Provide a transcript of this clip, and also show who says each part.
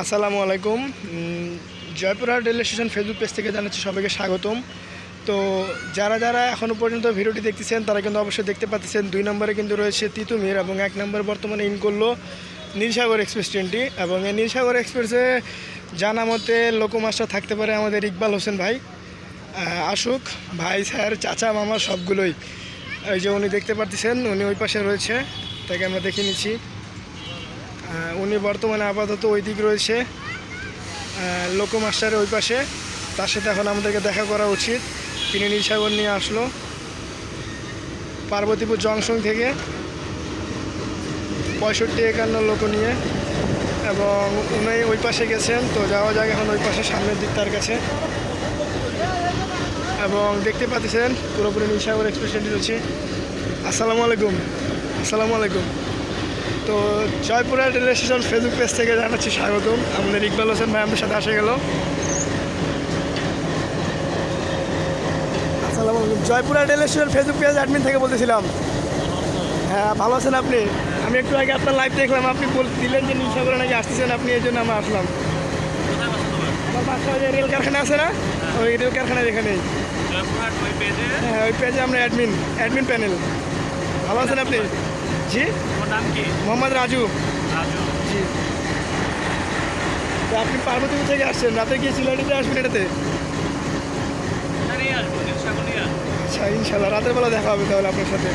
Speaker 1: আসসালামু আলাইকুম। Joypurhat railway station Facebook page থেকে জানাচ্ছি সবাইকে স্বাগতম। তো যারা যারা এখনও পর্যন্ত ভিডিওটি দেখতেছেন, তারা কিন্তু অবশ্যই দেখতে পাচ্ছেন, দুই নম্বরে কিন্তু রয়েছে তিতুমির এবং এক নম্বরে বর্তমানে ইন করল নীলসাগর এক্সপ্রেস ট্রেনটি এবং এই নীলসাগর এক্সপ্রেসে জানা মতে লোকমাস্টার থাকতে পারে আমাদের ইকবাল হোসেন ভাই আসুক ভাই, স্যার, চাচা, মামা সবগুলোই। এই যে উনি দেখতে পাচ্ছেন উনি ওই পাশে রয়েছে, তাকে আমরা দেখে নিচ্ছি। উনি বর্তমানে আপাতত ওই দিক রয়েছে। আহ, লোকো মাস্টারের ওই পাশে। তার সাথে এখন আমাদেরকে দেখা করা উচিত। তিনি নীলসাগর নিয়ে আসলো। পার্বতীপুর জংশন থেকে পঁয়ষট্টি একান্ন লোক নিয়ে এবং উনি ওই পাশে গেছেন। তো যাওয়া যাক এখন ওই পাশে সামনের দিক তার কাছে। এবং দেখতে পাচ্ছেন পুরোপুরি নীলসাগর এক্সপ্রেশনটি রয়েছে। আসসালামু আলাইকুম। আসসালামু আলাইকুম। তো Joypura railway station Facebook page থেকে জানাচ্ছি স্বাগতম। আমাদের ইকবাল হোসেন ভাই আমাদের সাথে আসে গেল। আসসালামু Joypura railway station Facebook page admin থেকে বলতেছিলাম। হ্যাঁ ভালো আছেন আপনি? আমি একটু আগে আপনার লাইভ দেখলাম আপনি বল- দিলেন যে নিশাগরে নাকি আসতেছেন আপনি এই জন্য আমরা আসলাম। আমার বাসা যে রেল কারখানা আছে না? ওই রেল কারখানার এখানেই।
Speaker 2: পেজে
Speaker 1: হ্যাঁ ওই পেজে আমরা অ্যাডমিন অ্যাডমিন প্যানেল ভালো আছেন আপনি? জি
Speaker 2: নাম কি?
Speaker 1: মোহাম্মদ রাজু।
Speaker 2: রাজু।
Speaker 1: জি। তো আপনি পার্বতীপুর থেকে আসছেন রাতে গিয়ে সিলেটিতে আসবেন এটাতে? আচ্ছা ইনশাল্লাহ রাতের বেলা দেখা হবে তাহলে আপনার সাথে।